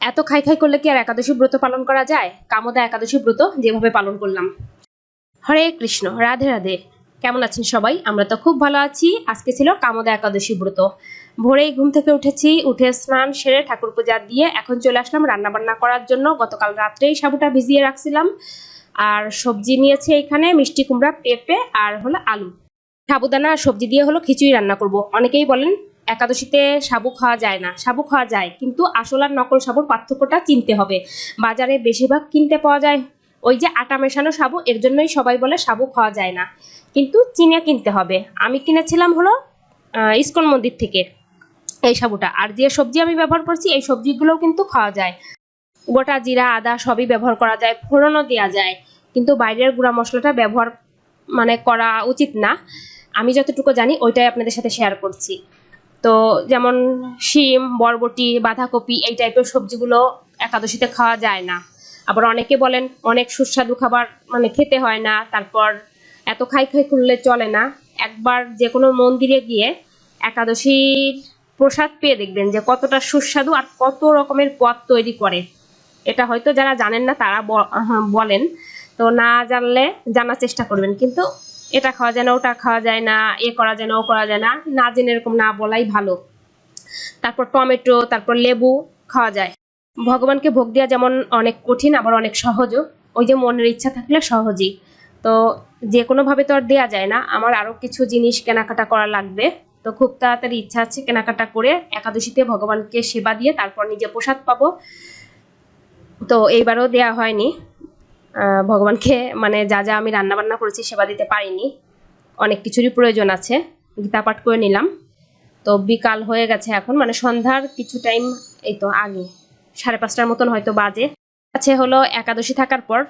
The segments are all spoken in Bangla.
এত খাই খাই করলে কি আর একাদশী ব্রত পালন করা যায়? কামদা একাদশী ব্রত যেভাবে পালন করলাম। হরে কৃষ্ণ, রাধে রাধে। কেমন আছেন সবাই? আমরা তো খুব ভালো আছি। আজকে ছিল কামদা একাদশী ব্রত। ভোরেই ঘুম থেকে উঠেছি, উঠে স্নান সেরে ঠাকুর পূজা দিয়ে এখন চলে আসলাম রান্না বান্না করার জন্য। গতকাল রাত্রেই সাবুটা ভিজিয়ে রাখছিলাম। আর সবজি নিয়েছে এখানে, মিষ্টি কুমড়া, পেঁপে আর হলো আলু। সাবুদানা আর সবজি দিয়ে হলো খিচুড়ি রান্না করব। অনেকেই বলেন একাদশীতে সাবু খাওয়া যায় না সাবু খাওয়া যায়। কিন্তু আসল আর নকল সাবুর পার্থক্যটা চিনতে হবে। বাজারে বেশিরভাগ কিনতে পাওয়া যায় ওই যে আটা মেশানো সাবু এর জন্যই সবাই বলে সাবু খাওয়া যায় না। কিন্তু চিনে কিনতে হবে। আমি কিনেছিলাম হলো ইস্কন মন্দির থেকে এই সাবুটা আর যে সবজি আমি ব্যবহার করছি, এই সবজিগুলোও কিন্তু খাওয়া যায়। গোটা জিরা, আদা সবই ব্যবহার করা যায়, ফোড়নও দেওয়া যায়। কিন্তু বাইরের গুঁড়া মশলাটা ব্যবহার মানে করা উচিত না। আমি যতটুকু জানি, ওইটাই আপনাদের সাথে শেয়ার করছি। তো যেমন শিম, বরবটি, বাঁধাকপি এই টাইপের সবজিগুলো একাদশীতে খাওয়া যায় না। আবার অনেকে বলেন অনেক সুস্বাদু খাবার মানে খেতে হয় না, তারপর এত খাই খাই করলে চলে না। একবার যে কোনো মন্দিরে গিয়ে একাদশীর প্রসাদ পেয়ে দেখবেন যে কতটা সুস্বাদু আর কত রকমের পদ তৈরি করে। এটা হয়তো যারা জানেন না তারা বলেন। তো না জানলে জানার চেষ্টা করবেন। কিন্তু এটা খাওয়া যায় না, ওটা খাওয়া যায় না, এ করা যায় না, ও করা যায় না না জেনে এরকম না বলাই ভালো। তারপর টমেটো, তারপর লেবু খাওয়া যায়। ভগবানকে ভোগ দেওয়া যেমন অনেক কঠিন, আবার অনেক সহজও। ওই যে মনের ইচ্ছা থাকলে সহজই। তো যে কোনোভাবে তো আর দেওয়া যায় না। আমার আরও কিছু জিনিস কেনাকাটা করা লাগবে। তো খুব তাড়াতাড়ি ইচ্ছা আছে কেনাকাটা করে একাদশীতে ভগবানকে সেবা দিয়ে তারপর নিজে প্রসাদ পাবো। তো এইবারও দেয়া হয়নি। ভগবানকে মানে যা যা আমি রান্না বান্না করেছি সেবা দিতে পারিনি। অনেক কিছুরই প্রয়োজন আছে। গীতা পাঠ করে নিলাম। তো বিকাল হয়ে গেছে এখন। মানে সন্ধ্যার কিছু টাইম এই তো আগে, সাড়ে পাঁচটার মতন হয়তো বাজে। আছে হলো একাদশী থাকার পর,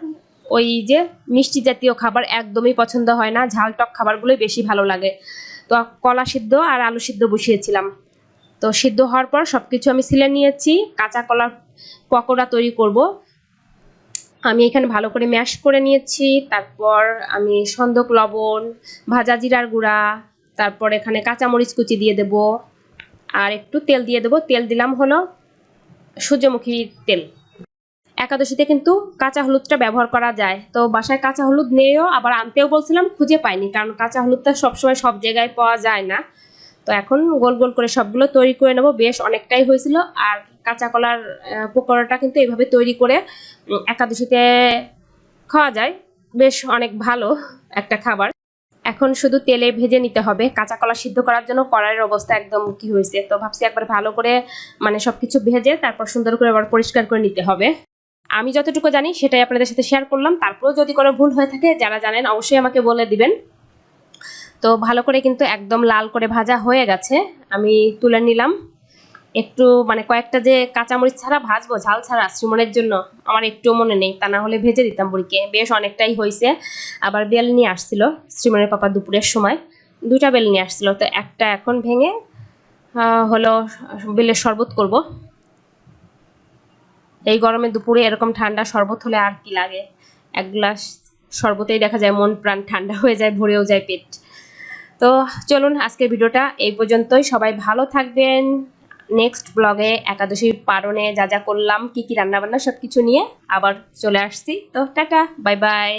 ওই যে মিষ্টি জাতীয় খাবার একদমই পছন্দ হয় না। ঝাল টক খাবারগুলোই বেশি ভালো লাগে। তো কলা সিদ্ধ আর আলু সিদ্ধ বসিয়েছিলাম। তো সিদ্ধ হওয়ার পর সব কিছু আমি সিলে নিয়েছি। কাঁচা কলার পকোড়া তৈরি করব। আমি এখানে ভালো করে ম্যাশ করে নিয়েছি, তারপর আমি সন্দক লবণ, ভাজা জিরার গুঁড়া, তারপর এখানে কাঁচামরিচ কুচি দিয়ে দেব, আর একটু তেল দিয়ে দেবো। তেল দিলাম হলো সূর্যমুখী তেল। একাদশীতে কিন্তু কাঁচা হলুদটা ব্যবহার করা যায়। তো বাসায় কাঁচা হলুদ নিয়েও আবার আনতেও বলছিলাম, খুঁজে পাইনি, কারণ কাঁচা হলুদটা সবসময় সব জায়গায় পাওয়া যায় না। তো এখন গোল গোল করে সবগুলো তৈরি করে নেব। বেশ অনেকটাই হয়েছিল, আর কাঁচা কলার পকোড়াটা কিন্তু এইভাবে তৈরি করে একাদশীতে খাওয়া যায়। বেশ অনেক ভালো একটা খাবার। এখন শুধু তেলে ভেজে নিতে হবে। কাঁচা কলা সিদ্ধ করার জন্য কড়াইয়ের অবস্থা একদম কি হয়েছে? তো ভাবছি একবার ভালো করে মানে সবকিছু ভেজে তারপর সুন্দর করে আবার পরিষ্কার করে নিতে হবে। আমি যতটুকু জানি সেটাই আপনাদের সাথে শেয়ার করলাম। তারপরেও যদি কোনো ভুল হয়ে থাকে, যারা জানেন অবশ্যই আমাকে বলে দিবেন। তো ভালো করে কিন্তু একদম লাল করে ভাজা হয়ে গেছে। আমি তুলে নিলাম। একটু মানে কয়েকটা যে কাঁচামরিচ ছাড়া ভাজবো, ঝাল ছাড়া শ্রীমনের জন্য আমার একটু মনে নেই, তা না হলে ভেজে দিতাম বুড়িকে। বেশ অনেকটাই হয়েছে আবার বেল নিয়ে আসছিল শ্রীমনের পাপা দুপুরের সময়। দুটা বেল নিয়ে আসছিল, তো একটা এখন ভেঙে হলো বেলের শরবত করব। এই গরমে দুপুরে এরকম ঠান্ডা শরবত হলে আর কি লাগে? এক গ্লাস শরবতেই দেখা যায় মন প্রাণ ঠান্ডা হয়ে যায়, ভরেও যায় পেট। তো চলুন আজকের ভিডিওটা এই পর্যন্তই। সবাই ভালো থাকবেন। নেক্সট ব্লগে একাদশী পারণে যা যা করলাম, কি কি রান্নাবান্না সব কিছু নিয়ে আবার চলে আসছি। তো টাটা বাই বাই